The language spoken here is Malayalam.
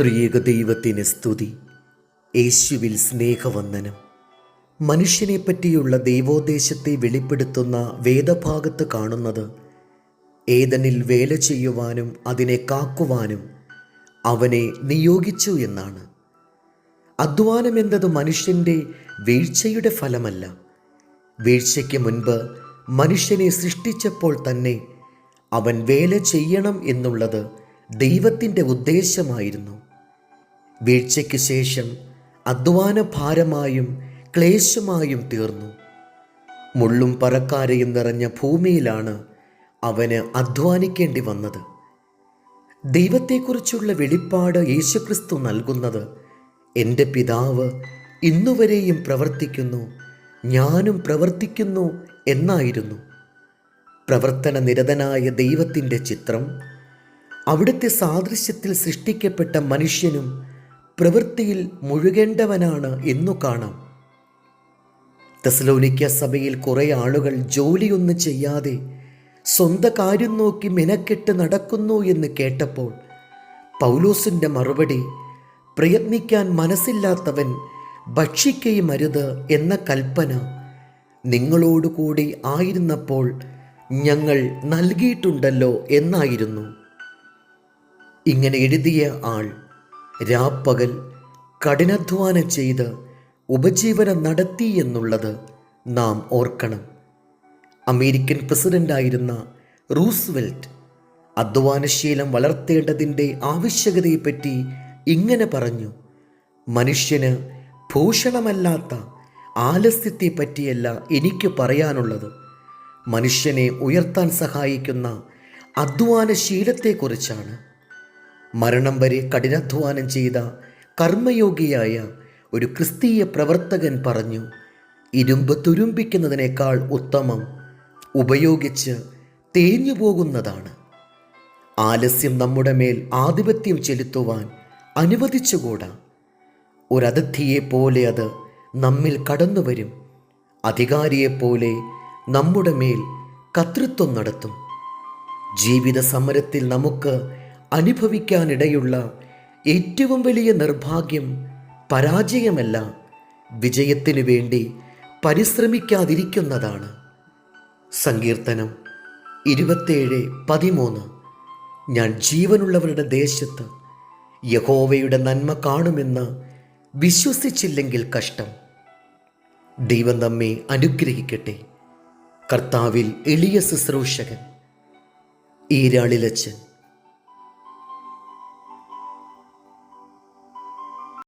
ത്രിയേക ദൈവത്തിന് സ്തുതി. യേശുവിൽ സ്നേഹവന്ദനം. മനുഷ്യനെ പറ്റിയുള്ള ദൈവോദ്ദേശത്തെ വെളിപ്പെടുത്തുന്ന വേദഭാഗത്ത് കാണുന്നത് ഏതനിൽ വേല ചെയ്യുവാനും അതിനെ കാക്കുവാനും അവനെ നിയോഗിച്ചു എന്നാണ്. അധ്വാനം എന്നത് മനുഷ്യന്റെ വീഴ്ചയുടെ ഫലമല്ല. വീഴ്ചയ്ക്ക് മുൻപ് മനുഷ്യനെ സൃഷ്ടിച്ചപ്പോൾ തന്നെ അവൻ വേല ചെയ്യണം എന്നുള്ളത് ദൈവത്തിന്റെ ഉദ്ദേശമായിരുന്നു. വീഴ്ചയ്ക്ക് ശേഷം അധ്വാന ഭാരമായും ക്ലേശമായും തീർന്നു. മുള്ളും പറക്കാരയും നിറഞ്ഞ ഭൂമിയിലാണ് അവന് അധ്വാനിക്കേണ്ടി വന്നത്. ദൈവത്തെക്കുറിച്ചുള്ള വെളിപ്പാട് യേശുക്രിസ്തു നൽകുന്നത് എന്റെ പിതാവ് ഇന്നുവരെയും പ്രവർത്തിക്കുന്നു ഞാനും പ്രവർത്തിക്കുന്നു എന്നായിരുന്നു. പ്രവർത്തന നിരതനായ ദൈവത്തിന്റെ ചിത്രം അവിടുത്തെ സാദൃശ്യത്തിൽ സൃഷ്ടിക്കപ്പെട്ട മനുഷ്യനും പ്രവൃത്തിയിൽ മുഴുകേണ്ടവനാണ് എന്നു കാണാം. തെസലോനിക്ക സഭയിൽ കുറേ ആളുകൾ ജോലിയൊന്നും ചെയ്യാതെ സ്വന്തം കാര്യം നോക്കി മെനക്കെട്ട് നടക്കുന്നു എന്ന് കേട്ടപ്പോൾ പൗലോസിന്റെ മറുപടി പ്രയത്നിക്കാൻ മനസ്സില്ലാത്തവൻ ഭക്ഷിക്കയും അരുത് എന്ന കൽപ്പന നിങ്ങളോടുകൂടി ആയിരുന്നപ്പോൾ ഞങ്ങൾ നൽകിയിട്ടുണ്ടല്ലോ എന്നായിരുന്നു. ഇങ്ങനെ എഴുതിയ ആൾ രാപ്പകൽ കഠിനാധ്വാനം ചെയ്ത് ഉപജീവനം നടത്തി എന്നുള്ളത് നാം ഓർക്കണം. അമേരിക്കൻ പ്രസിഡന്റായിരുന്ന റൂസ്വെൽറ്റ് അധ്വാനശീലം വളർത്തേണ്ടതിന്റെ ആവശ്യകതയെപ്പറ്റി ഇങ്ങനെ പറഞ്ഞു. മനുഷ്യന് ഭൂഷണമല്ലാത്ത ആലസ്യത്തെ പറ്റിയല്ല എനിക്ക് പറയാനുള്ളത്. മനുഷ്യനെ ഉയർത്താൻ സഹായിക്കുന്ന അധ്വാനശീലത്തെക്കുറിച്ചാണ്. മരണം വരെ കഠിനാധ്വാനം ചെയ്ത കർമ്മയോഗിയായ ഒരു ക്രിസ്തീയ പ്രവർത്തകൻ പറഞ്ഞു ഇരുമ്പ് തുരുമ്പിക്കുന്നതിനേക്കാൾ ഉത്തമം ഉപയോഗിച്ച് തേഞ്ഞു പോകുന്നതാണ്. ആലസ്യം നമ്മുടെ മേൽ ആധിപത്യം ചെലുത്തുവാൻ അനുവദിച്ചുകൂടാ? ഒരതിഥിയെപ്പോലെ അത് നമ്മിൽ കടന്നു വരും അധികാരിയെപ്പോലെ നമ്മുടെ മേൽ കർത്തൃത്വം നടത്തും. ജീവിത സമരത്തിൽ നമുക്ക് അനുഭവിക്കാനിടയുള്ള ഏറ്റവും വലിയ നിർഭാഗ്യം പരാജയമല്ല വിജയത്തിനു വേണ്ടി പരിശ്രമിക്കാതിരിക്കുന്നതാണ്. സങ്കീർത്തനം ഇരുപത്തേഴ് പതിമൂന്ന്. ഞാൻ ജീവനുള്ളവരുടെ ദേശത്ത് യഹോവയുടെ നന്മ കാണുമെന്ന് വിശ്വസിച്ചില്ലെങ്കിൽ കഷ്ടം. ദൈവം നമ്മെ അനുഗ്രഹിക്കട്ടെ. കർത്താവിൽ എളിയ ശുശ്രൂഷകൻ ഈരാളിലച്ചൻ